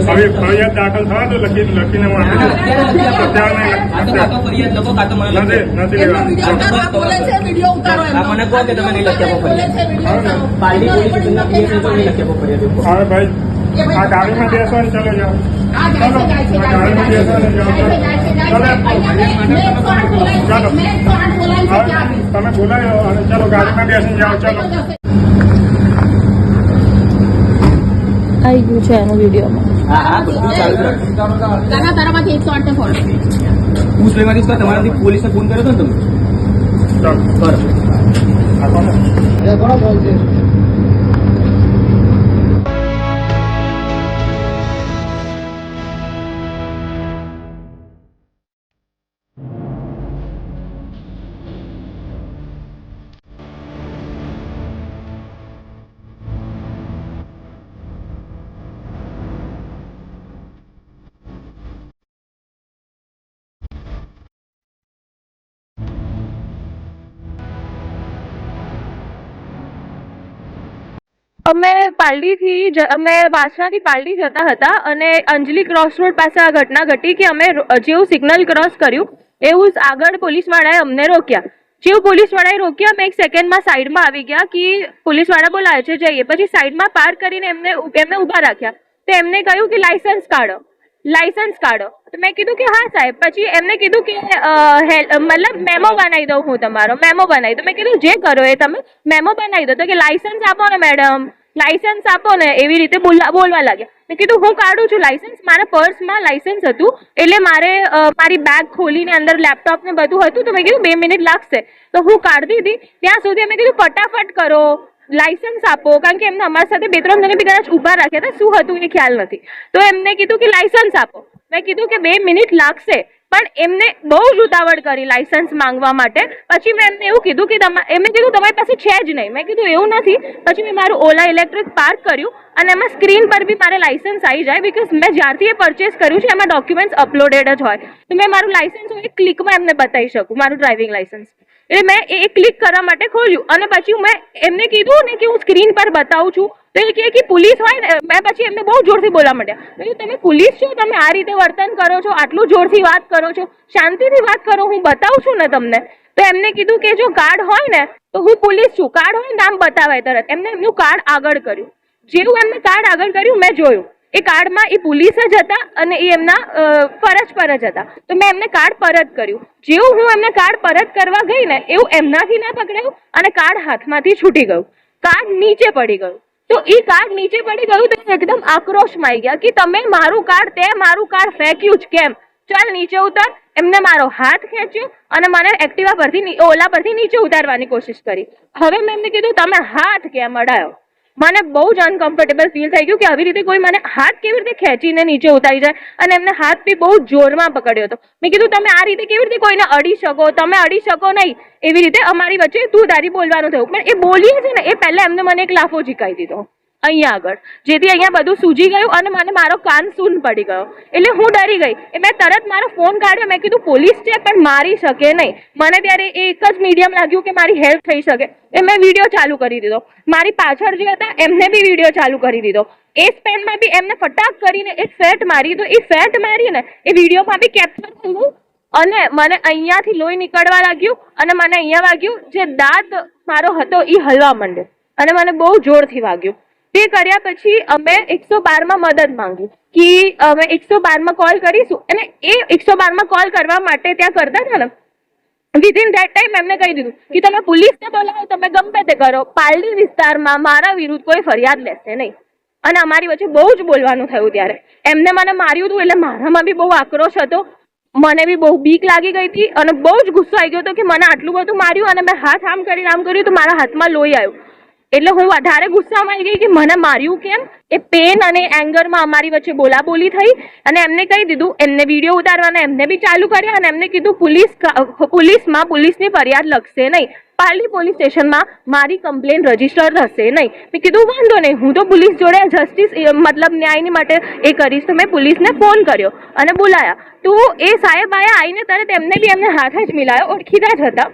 હવે ફરિયાદ દાખલ થવા તો લખી લખીને હું. નથી ભાઈ. આ ગાડીમાં જશો ને ચલો જાઓ તમે બોલાયો અને ચલો ગાડીમાં બેસી જાઓ ચલો આવી ગયું છે એનો વિડીયોમાં ફોન. તમારાથી પોલીસે ફોન કર્યો હતો ને ચલો તમે અમે પાલડીથી અમે વાસણાથી પાલડી જતા હતા અને અંજલી ક્રોસ રોડ પાસે આ ઘટના ઘટી કે અમે જેવું સિગ્નલ ક્રોસ કર્યું, એવું જ આગળ પોલીસવાળાએ અમને રોક્યા. જેવું પોલીસવાળાએ રોક્યા, અમે એક સેકન્ડમાં સાઈડમાં આવી ગયા કે પોલીસવાળા બોલાવે છે, જઈએ. પછી સાઈડમાં પાર્ક કરીને એમને એમને ઊભા રાખ્યા. તો એમને કહ્યું કે લાયસન્સ કાઢો લાયસન્સ કાઢો. તો મેં કીધું કે હા સાહેબ. પછી એમને કીધું કે મતલબ મેમો બનાવી દઉં હું તમારો મેમો બનાવી દઉં. મેં કીધું, જે કરો એ તમે મેમો બનાવી દો. તો કે લાયસન્સ આપો ને મેડમ લાયસન્સ આપો ને, એવી રીતે બોલવા બોલવા લાગ્યા. મેં કીધું, હું કાઢું છું લાયસન્સ મારા પર્સમાં લાયસન્સ હતું. એટલે મારે મારી બેગ ખોલીને અંદર લેપટોપ ને બધું હતું. તો મેં કીધું, બે મિનિટ લાગશે. તો હું કાઢતી હતી. ત્યાં સુધી મેં કીધું, ફટાફટ કરો. લાયસન્સ આપો. કારણ કે એમને અમારી સાથે બે ત્રણ જણે બી કદાચ ઊભા રાખ્યા હતા. શું હતું એ ખ્યાલ નથી. તો એમને કીધું કે લાયસન્સ આપો. મેં કીધું કે, બે મિનિટ લાગશે. પણ એમને બહુ જ ઉતાવળ કરી લાયસન્સ માંગવા માટે. પછી મેં એમને એવું કીધું કે એમને કીધું તમારી પાસે છે જ નહીં. મેં કીધું એવું નથી. પછી મેં મારું ઓલા ઇલેક્ટ્રિક પાર્ક કર્યું અને એમાં સ્ક્રીન પર બી મારે લાયસન્સ આવી જાય બિકોઝ મેં જ્યારથી એ પરચેસ કર્યું છે, એમાં ડોક્યુમેન્ટ્સ અપલોડેડ જ હોય. તો મેં મારું લાયસન્સ હું એક ક્લિકમાં એમને બતાવી શકું, મારું ડ્રાઇવિંગ લાયસન્સ એટલે મેં એ ક્લિક કરવા માટે ખોલ્યું અને પછી મેં એમને કીધું ને કે હું સ્ક્રીન પર બતાવું છું. તો એ કહે કે પોલીસ હોય ને, મેં પછી એમને બહુ જોરથી બોલવા માંડ્યા. મેં તમે પોલીસ છો? તમે આ રીતે વર્તન કરો છો? આટલું જોરથી વાત કરો છો? શાંતિથી વાત કરો? હું બતાવું છું ને તમને? તો એમને કીધું કે, જો કાર્ડ હોય ને, તો હું પોલીસ છું. કાર્ડ હોય નામ બતાવાય તરત. એમને એમનું કાર્ડ આગળ કર્યું. જેવું એમને કાર્ડ આગળ કર્યું, મેં જોયું. એ કાર્ડમાં એ પોલીસ જ હતા અને એ એમના ફરજ પર જ હતા. તો મેં એમને કાર્ડ પરત કર્યું. જેવું હું એમને કાર્ડ પરત કરવા ગઈ ને, એવું એમનાથી ના પકડાયું અને કાર્ડ હાથમાંથી છૂટી ગયું. કાર્ડ નીચે પડી ગયું. તો એ કાર્ડ નીચે પડી ગયું તો એકદમ આક્રોશમાં આવી ગયા કે તમે મારું કાર્ડ તે મારું કાર્ડ ફેંક્યું જ કેમ? ચાલ નીચે ઉતર. એમને મારો હાથ ખેંચ્યો અને મને એક્ટિવા પરથી ઓલા પરથી નીચે ઉતારવાની કોશિશ કરી. હવે મેં એમને કીધું, તમે હાથ કેમ અડાયો? મને બહુ જ અનકમ્ફર્ટેબલ ફીલ થઈ ગયું કે આવી રીતે કોઈ મને હાથ કેવી રીતે ખેંચીને નીચે ઉતારી જાય અને એમને હાથ બી બહુ જોરમાં પકડ્યો હતો. મેં કીધું, તમે આ રીતે કેવી રીતે કોઈને અડી શકો? તમે અડી શકો નહીં. એવી રીતે અમારી વચ્ચે તું તારી બોલવાનું થયું. પણ એ બોલીએ છે ને, એ પહેલા એમને મને એક લાફો ઝીકાઈ દીધો. અહીંયા આગળ. જેથી અહીંયા બધું સૂજી ગયું અને મને મારો કાન સૂન પડી ગયો. એટલે હું ડરી ગઈ. એ મેં તરત મારો ફોન કાઢ્યો. મેં કીધું, પોલીસ છે, પણ મારી શકે નહીં. મને ત્યારે એક જ મીડિયમ લાગ્યું કે મારી હેલ્પ થઈ શકે. એ મેં વીડિયો ચાલુ કરી દીધો. મારી પાછળ જે હતા, એમને બી વીડિયો ચાલુ કરી દીધો. એ સ્પેનમાં બી એમને ફટાક કરીને એક ફેટ મારી. તો એ ફેટ મારીને એ વિડીયોમાં બી કેપ્ચર થયું અને મને અહીંયાથી લોહી નીકળવા લાગ્યું અને મને અહીંયા વાગ્યું. જે દાંત મારો હતો એ હલવા માંડ્યો. અને મને બહુ જોરથી વાગ્યું. તે કર્યા પછી અમે એકસો બારમાં મદદ માંગી કે અમે એકસો બારમાં કોલ કરીશું. અને એ એકસો બારમાં કોલ કરવા માટે ત્યાં કરતા હતા ને વિધિન ધેટ ટાઈમ એમને કહી દીધું કે તમે પોલીસને બોલાવો, તમે ગમે તે કરો. પાલડી વિસ્તારમાં મારા વિરુદ્ધ કોઈ ફરિયાદ લેશે નહીં. અને અમારી વચ્ચે બહુ જ બોલવાનું થયું ત્યારે. એમને મને માર્યું હતું એટલે મારામાં બી બહુ આક્રોશ હતો. મને બી બહુ બીક લાગી ગઈ હતી અને બહુ જ ગુસ્સો આવી ગયો હતો કે મને આટલું બધું માર્યું અને મેં હાથ આમ કરીને આમ કર્યું તો મારા હાથમાં લોહી આવ્યું. એટલે હું વધારે ગુસ્સામાં આવી ગઈ કે મને માર્યું કેમ? એ પેન અને એંગરમાં અમારી વચ્ચે બોલાબોલી થઈ અને એમને કહી દીધું, એમને વીડિયો ઉતારવાના, એમને બી ચાલુ કર્યા અને એમને કીધું, પોલીસ પોલીસમાં પોલીસની ફરિયાદ લખશે નહીં. પાર્લી પોલીસ સ્ટેશનમાં મારી કમ્પ્લેન રજિસ્ટર થશે નહીં. મેં કીધું, વાંધો નહીં, હું તો પોલીસ જોડે જસ્ટિસ મતલબ ન્યાયની માટે એ કરીશ. તો મેં પોલીસને ફોન કર્યો અને બોલાયા. તો એ સાહેબ આયા આવીને તરત એમને બી એમને હાથ જ મિલાયો, ઓળખીતા જ હતા.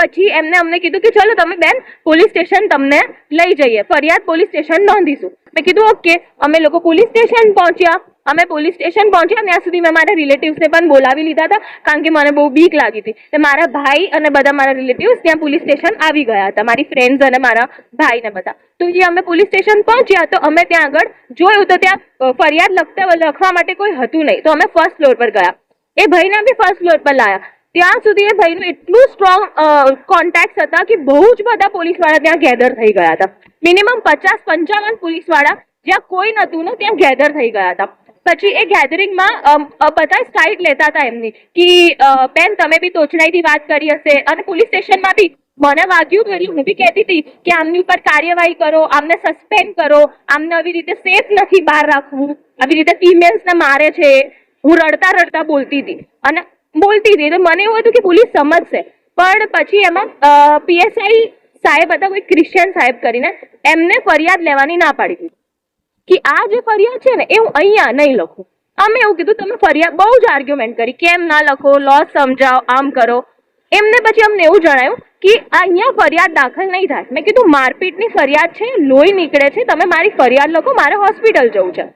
પછી એમને અમને કીધું કે ચલો તમે બેન પોલીસ સ્ટેશન તમને લઈ જઈએ. ફરિયાદ પોલીસ સ્ટેશન નોંધીશું. મેં કીધું, ઓકે, અમે લોકો પોલીસ સ્ટેશન પહોંચ્યા. અમે પોલીસ સ્ટેશન પહોંચ્યા. ત્યાં સુધી મેં મારા રિલેટિવ્સને પણ બોલાવી લીધા હતા, કારણ કે મને બહુ બીક લાગી હતી. તો મારા ભાઈ અને બધા મારા રિલેટિવ્સ ત્યાં પોલીસ સ્ટેશન આવી ગયા હતા, મારી ફ્રેન્ડ્સ અને મારા ભાઈ ને બધા. તો એ અમે પોલીસ સ્ટેશન પહોંચ્યા, તો અમે ત્યાં આગળ જોયું તો ત્યાં ફરિયાદ લખતા, લખવા માટે કોઈ હતું નહીં. તો અમે ફર્સ્ટ ફ્લોર પર ગયા. એ ભાઈને બી ફર્સ્ટ ફ્લોર પર લાયા. ત્યાં સુધી એ ભાઈનું એટલું સ્ટ્રોંગ કોન્ટેક્ટ હતા કે બહુ જ બધા પોલીસવાળા ત્યાં ગેધર થઈ ગયા હતા. મિનિમમ પચાસ પંચાવન પોલીસવાળા જ્યાં કોઈ નતું ને ત્યાં ગેધર થઈ ગયા હતા. પછી એ ગેધરિંગમાં બધા સાઈડ લેતા હતા એમની કે બેન, તમે બી તોચનાઈથી વાત કરી હશે. અને પોલીસ સ્ટેશનમાં બી મને વાગ્યું એટલે હું બી કહેતી હતી કે આમની ઉપર કાર્યવાહી કરો, આમને સસ્પેન્ડ કરો, આમને આવી રીતે સેફ નથી બહાર રાખવું. આવી રીતે ફિમેલ્સને મારે છે. હું રડતા રડતા બોલતી હતી. અને બોલતી હતી તો મને એવું હતું કે પોલીસ સમજશે. પણ પછી એમાં પીએસઆઈ સાહેબ હતા, કોઈ ક્રિશ્ચિયન સાહેબ કરીને, એમને ફરિયાદ લેવાની ના પાડી દીધી. કે આ જે ફરિયાદ છે ને એ હું અહીંયા નહીં લખું. અમે એવું કીધું, તમે ફરિયાદ, બહુ જ આર્ગ્યુમેન્ટ કરી. કેમ ના લખો? લોસ સમજાવો, આમ કરો. એમને પછી અમને એવું જણાયું કે અહીંયા ફરિયાદ દાખલ નહીં થાય. મેં કીધું, મારપીટની ફરિયાદ છે, લોહી નીકળે છે. તમે મારી ફરિયાદ લખો, મારે હોસ્પિટલ જવું છે.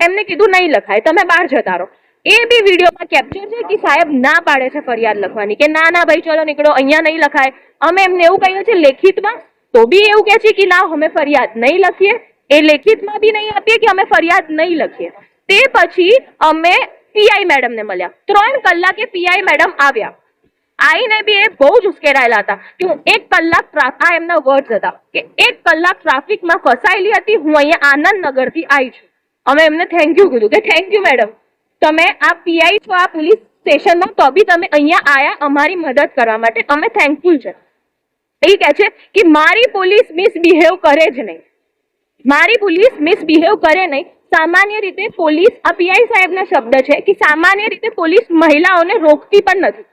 એમને કીધું, નહીં લખાય. તમે બહાર જતા રહો. એ બી વિડીયોમાં કેપ્ચર છે કે સાહેબ ના પાડે છે ફરિયાદ લખવાની, કે ના ના, ભાઈ, ચલો, નીકળો, અહીંયા નહીં લખાય. અમે એમને એવું કહ્યું છે લેખિતમાં તો બી એવું કહે છે કે લાવ અમે ફરિયાદ નહીં લખીએ. એ લેખિતમાં બી નહીં આપીએ કે અમે ફરિયાદ નહીં લખીએ. તે પછી અમે પીઆઈ મેડમને મળ્યા. ત્રણ કલાકે પીઆઈ મેડમ આવ્યા. આઈને બી એ બહુ જ ઉશ્કેરાયેલા હતા કે હું એક કલાક આ એમના વર્ડ્સ હતા કે એક કલાક ટ્રાફિકમાં ફસાયેલી હતી, હું અહીંયા આનંદનગરથી આવી છું. અમે એમને થેન્ક યુ કીધું કે થેન્ક યુ મેડમ તમે આ પીઆઈ છો, આ પોલીસ સ્ટેશનમાં તો બી તમે અહીંયા આયા અમારી મદદ કરવા માટે. અમે થેન્કફુલ છે. એ કહે છે કે મારી પોલીસ મિસબિહેવ કરે જ નહીં. મારી પોલીસ મિસબિહેવ કરે નહીં. સામાન્ય રીતે પોલીસ આ પીઆઈ સાહેબના શબ્દ છે કે સામાન્ય રીતે પોલીસ મહિલાઓને રોકતી પણ નથી.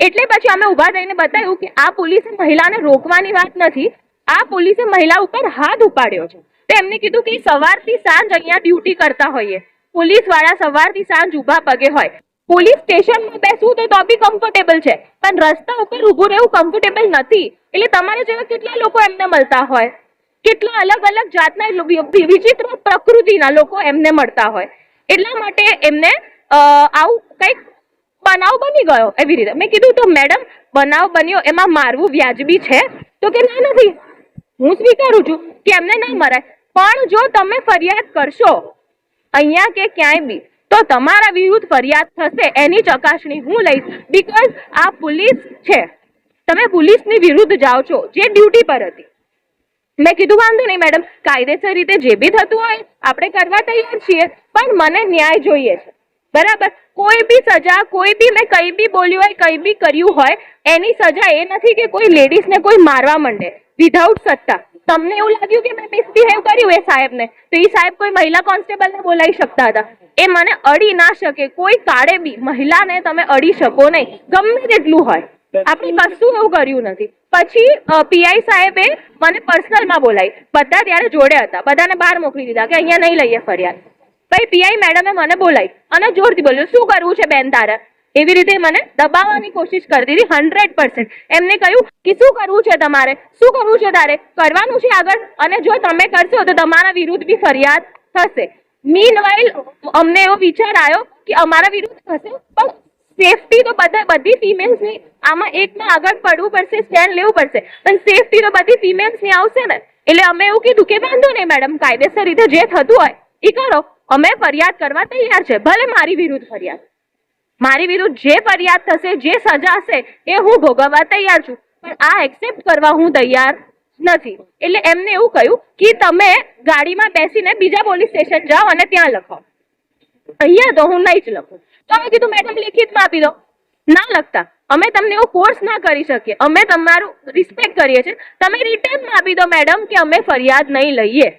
એટલે પછી અમે ઊભા થઈને બતાવ્યું કે આ પોલીસે મહિલાને રોકવાની વાત નથી. આ પોલીસે મહિલા ઉપર હાથ ઉપાડ્યો છે. તો એમને કીધું કે સવારથી સાંજ અહીંયા ડ્યુટી કરતા હોઈએ. પોલીસવાળા સવારથી સાંજ ઊભા પગે હોય. પોલીસ સ્ટેશનમાં બેસવું તો બી કમ્ફર્ટેબલ છે, પણ રસ્તા ઉપર ઊભું રહેવું કમ્ફર્ટેબલ નથી. એટલે તમારે જેવા કેટલા લોકો એમને મળતા હોય? કેટલા અલગ અલગ જાતના વિચિત્ર પ્રકૃતિના લોકો એમને મળતા હોય? એટલા માટે એમને આવું કંઈક બનાવ બની ગયો એવી રીતે. મેં કીધું તો મેડમ, બનાવ બન્યો, એમાં મારવું વ્યાજબી છે? તો કે ના નથી. હું સ્વીકારું છું કે એમને ના મરાય. પણ જો તમે ફરિયાદ કરશો અહીંયા કે ક્યાંય બી, તો તમારા વિરુદ્ધ ફરિયાદ થશે, એની ચકાસણી હું લઈશ. બીકોઝ આ પોલીસ છે. તમે પોલીસની વિરુદ્ધ જાઓ છો, જે ડ્યુટી પર હતી. મેં કીધું, વાંધો નહીં મેડમ, કાયદેસર રીતે જે બી થતું હોય, આપણે કરવા તૈયાર છીએ, પણ મને ન્યાય જોઈએ છે. બરાબર? કોઈ બી સજા, કોઈ બી મેં કંઈ બી બોલ્યું હોય, કંઈ બી કર્યું હોય, એની સજા એ નથી કે કોઈ લેડીઝને કોઈ મારવા માંડે. વિધાઉટ સત્તા. તમને એવું લાગ્યું કે મેં મિસબિહેવ કર્યું એ સાહેબને? તો એ સાહેબ કોઈ મહિલા કોન્સ્ટેબલને બોલાવી શકતા હતા. એ મને અડી ના શકે. કોઈ કાળે બી મહિલાને તમે અડી શકો નહીં. ગમે તેટલું હોય. આપણે કશું એવું કર્યું નથી. પછી પીઆઈ સાહેબે મને પર્સનલમાં બોલાવી. બધા ત્યારે જોડે હતા. બધાને બહાર મોકલી દીધા કે અહીંયા નહીં લઈએ ફરિયાદ. પછી પીઆઈ મેડમે મને બોલાવી અને જોરથી બોલ્યો શું કરવું છે બેન તારે? એવી રીતે મને દબાવવાની કોશિશ કરતી હતી હંડ્રેડ પર્સન્ટ એમને કહ્યું કે શું કરવું છે તમારે? શું કરવું છે તારે? કરવાનું છે આગળ, અને જો તમે કરશો તો તમારા વિરુદ્ધ બી ફરિયાદ થશે. મીન અમને એવો વિચાર આવ્યો કે અમારા વિરુદ્ધ થશે, પણ સેફટી તો બધા, બધી ફિમેલ્સની આમાં એકમાં આગળ પડવું પડશે સ્ટેન્ડ લેવું પડશે. પણ સેફટી તો બધી ફિમેલ્સની આવશે ને? એટલે અમે એવું કીધું કે વાંધો નહીં મેડમ કાયદેસર રીતે જે થતું હોય એ કરો. અમે ફરિયાદ કરવા તૈયાર છે, ભલે મારી વિરુદ્ધ ફરિયાદ. મારી વિરુદ્ધ જે ફરિયાદ થશે, જે સજા હશે, એ હું ભોગવવા તૈયાર છું. પણ આ એક્સેપ્ટ કરવા હું તૈયાર નથી. એટલે એમને એવું કહ્યું કે તમે ગાડીમાં બેસીને બીજા પોલીસ સ્ટેશન જાઓ અને ત્યાં લખો. અહીંયા તો હું નહીં જ લખું. તો અમે કીધું, મેડમ, લિખિતમાં આપી દો. ના લખતા. અમે તમને એવો ફોર્સ ના કરી શકીએ. અમે તમારું રિસ્પેક્ટ કરીએ છીએ. તમે રિટર્નમાં આપી દો, મેડમ, કે અમે ફરિયાદ નહીં લઈએ.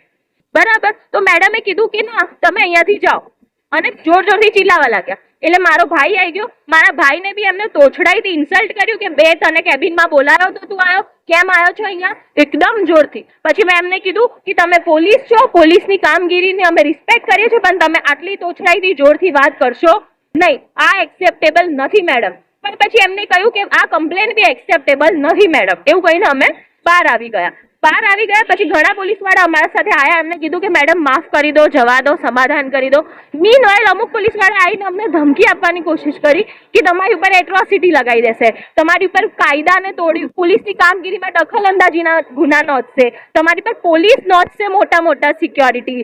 બરાબર? તો મેડમે કીધું કે ના, તમે અહીંયાથી જાઓ. અને જોર જોરથી ચિલ્લાવા લાગ્યા. એટલે મારો ભાઈ આવી ગયો. મારા ભાઈને બી એમને તોછડાઈથી ઇન્સલ્ટ કર્યું કે બે તને કેબિનમાં બોલાયો તો તું આવ્યો કેમ આવ્યો છો અહીંયા? એકદમ જોરથી. પછી મેં એમને કીધું કે તમે પોલીસ છો, પોલીસની કામગીરીને અમે રિસ્પેક્ટ કરીએ છીએ, પણ તમે આટલી તોછડાઈથી જોરથી વાત કરશો? નહીં, આ એક્સેપ્ટેબલ નથી મેડમ પણ પછી એમને કહ્યું કે આ કમ્પ્લેન બી એક્સેપ્ટેબલ નથી મેડમ એવું કહીને અમે બહાર આવી ગયા. બહાર આવી ગયા, પછી ઘણા પોલીસવાળા અમારા સાથે આયા, એમને કીધું કે, મેડમ, માફ કરી દો, જવા દો, સમાધાન કરી દો. મીન ઓઇલ અમુક પોલીસવાળા આવીને અમને ધમકી આપવાની કોશિશ કરી કે, તમારી ઉપર એટ્રોસિટી લગાવી દેશે. તમારી ઉપર કાયદાને તોડી, પોલીસની કામગીરીમાં દખલઅંદાજીના ગુના નોંધશે. તમારી પર પોલીસ નોંધશે મોટા મોટા સિક્યોરિટી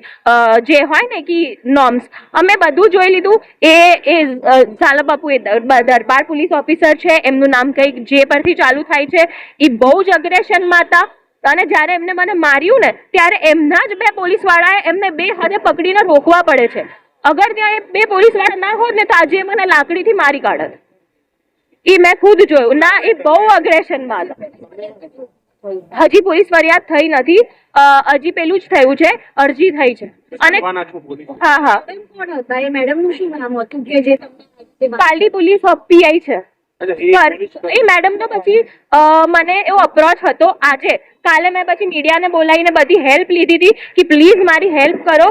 જે હોય ને કે નોર્મ્સ. અમે બધું જોઈ લીધું. એ એ ઝાલાબાપુ બાપુ એ દર- દરબાર પોલીસ ઓફિસર છે. એમનું નામ કંઈક જે પરથી ચાલુ થાય છે. એ બહુ જ અગ્રેશનમાં હતા અને જ્યારે એમને મને માર્યું ને ત્યારે એમના જ બે પોલીસવાળાએ એમને બે હાથે પકડીને રોકવા પડે છે. અગર ત્યાં એ બે પોલીસવાળા ના હોત ને તો આજે મને લાકડીથી મારી કાઢત. એ મેં ખુદ જોયું. ના એ બહુ અગ્રેશનમાં હતા હજી પોલીસ ફરિયાદ થઈ નથી. હજી પેલું જ થયું છે. અરજી થઈ છે. અને હા હા. કોણ હતા? એ મેડમનું શું નામ હતું? કે જે પાલડી પોલીસ પીઆઈ છે. એ મેડમ તો પછી મને એવો અપ્રોચ હતો આજે. કાલે મેં પછી મીડિયાને બોલાવીને બધી હેલ્પ લીધી હતી કે પ્લીઝ મારી હેલ્પ કરો.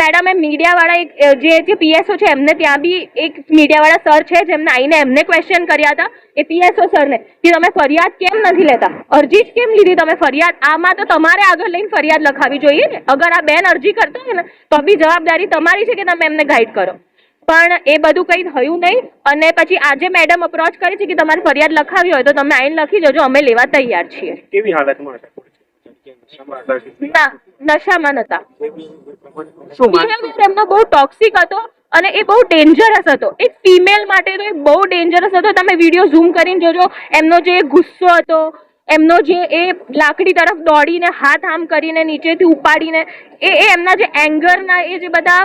મેડમે મીડિયાવાળા એક જે જે પીએસઓ છે એમને ત્યાં બી એક મીડિયાવાળા સર છે જેમને આવીને એમને ક્વેશ્ચન કર્યા હતા. એ પીએસઓ સરને કે તમે ફરિયાદ કેમ નથી લેતા? અરજી જ કેમ લીધી તમે ફરિયાદ? આમાં તો તમારે આગળ લઈને ફરિયાદ લખાવી જોઈએ ને. અગર આ બેન અરજી કરતા હોય ને તો બી જવાબદારી તમારી છે કે તમે એમને ગાઈડ કરો? પણ એ બધું કંઈ થયું નહીં. અને પછી આજે મેડમ અપ્રોચ કરી છે કે તમારે ફરિયાદ લખાવી હોય તો તમે આઈને લખી જજો અમે લેવા તૈયાર છીએ. કેવી હાલતમાં ના નશામાં નતા. એમનો બહુ ટોક્સિક હતો અને એ બહુ ડેન્જરસ હતો. એક ફિમેલ માટે તો એ બહુ ડેન્જરસ હતો. તમે વીડિયો ઝૂમ કરીને જોજો એમનો જે ગુસ્સો હતો એમનો જે એ લાકડી તરફ દોડીને હાથ આમ કરીને નીચેથી ઉપાડીને એ એ એમના જે એંગરના એ જે બધા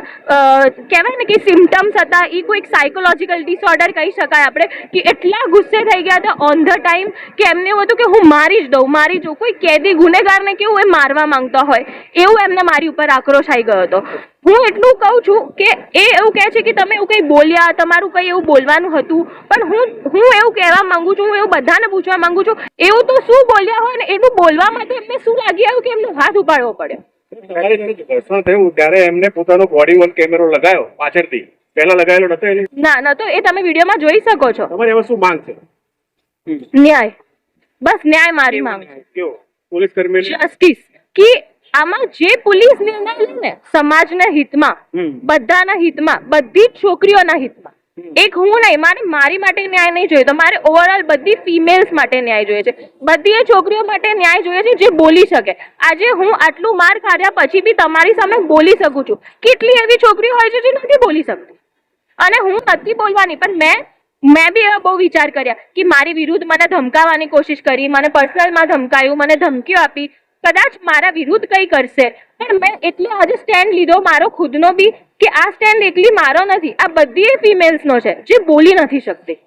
કહેવાય ને કે સિમ્ટમ્સ હતા, એ કોઈક સાયકોલોજીકલ ડિસઓર્ડર કહી શકાય આપણે, કે એટલા ગુસ્સે થઈ ગયા હતા ઓન ધ ટાઈમ કે એમને એવું હતું કે હું મારી જ દઉં, મારી જો કોઈ કેદી ગુનેગારને કેવું એ મારવા માંગતો હોય, એવું એમને મારી ઉપર આક્રોશ આવી ગયો હતો. હું એટલું કહું છું કે એ એવું કહે છે કે તમે એવું કંઈ બોલ્યા, તમારું કંઈ એવું બોલવાનું હતું, પણ હું હું એવું કહેવા માંગુ છું, હું એવું બધાને પૂછવા માંગુ છું, એવું તો શું બોલ્યા હોય ને એનું બોલવા માટે એમને શું લાગી આવ્યું કે એમનો હાથ ઉપાડવો પડ્યો ઘર્ષણ થયું ત્યારે એમને પોતાનો બોડી વન કેમેરો લગાયો પાછળથી. પહેલા લગાયેલો નતો એને. ના ન તો એ તમે વિડીયોમાં જોઈ શકો છો. તમારે એમાં શું માંગ છે? ન્યાય. બસ ન્યાય મારી માંગ છે. કેવો? પોલીસ કર્મી જસ્ટિસ કે આમાં જે પોલીસ નિર્ણય લે ને સમાજના હિતમાં. બધાના હિતમાં બધી જ છોકરીઓના હિતમાં એક હું નહીં, મારે, મારી માટે ન્યાય નહીં જોઈએ. તો મારે ઓવરઓલ બધી ફિમેલ્સ માટે ન્યાય જોઈએ છે. બધી છોકરીઓ માટે ન્યાય જોઈએ છે જે બોલી શકે. આજે હું આટલું માર ખાધ્યા પછી બી તમારી સામે બોલી શકું છું. કેટલી એવી છોકરીઓ હોય છે જે નથી બોલી શકતી. અને હું નથી બોલવાની, પણ મેં મેં બી એવા બહુ વિચાર કર્યા કે મારી વિરુદ્ધ મને ધમકાવવાની કોશિશ કરી, મને પર્સનલમાં ધમકાયું, મને ધમકીઓ આપી. કદાચ મારા વિરુદ્ધ કંઈ કરશે. પણ મેં એટલે આજે સ્ટેન્ડ લીધો, મારો ખુદનો બી કે આ સ્ટેન્ડ એકલી મારો નથી આ બધી ફિમેલ્સનો છે જે બોલી નથી શકતી.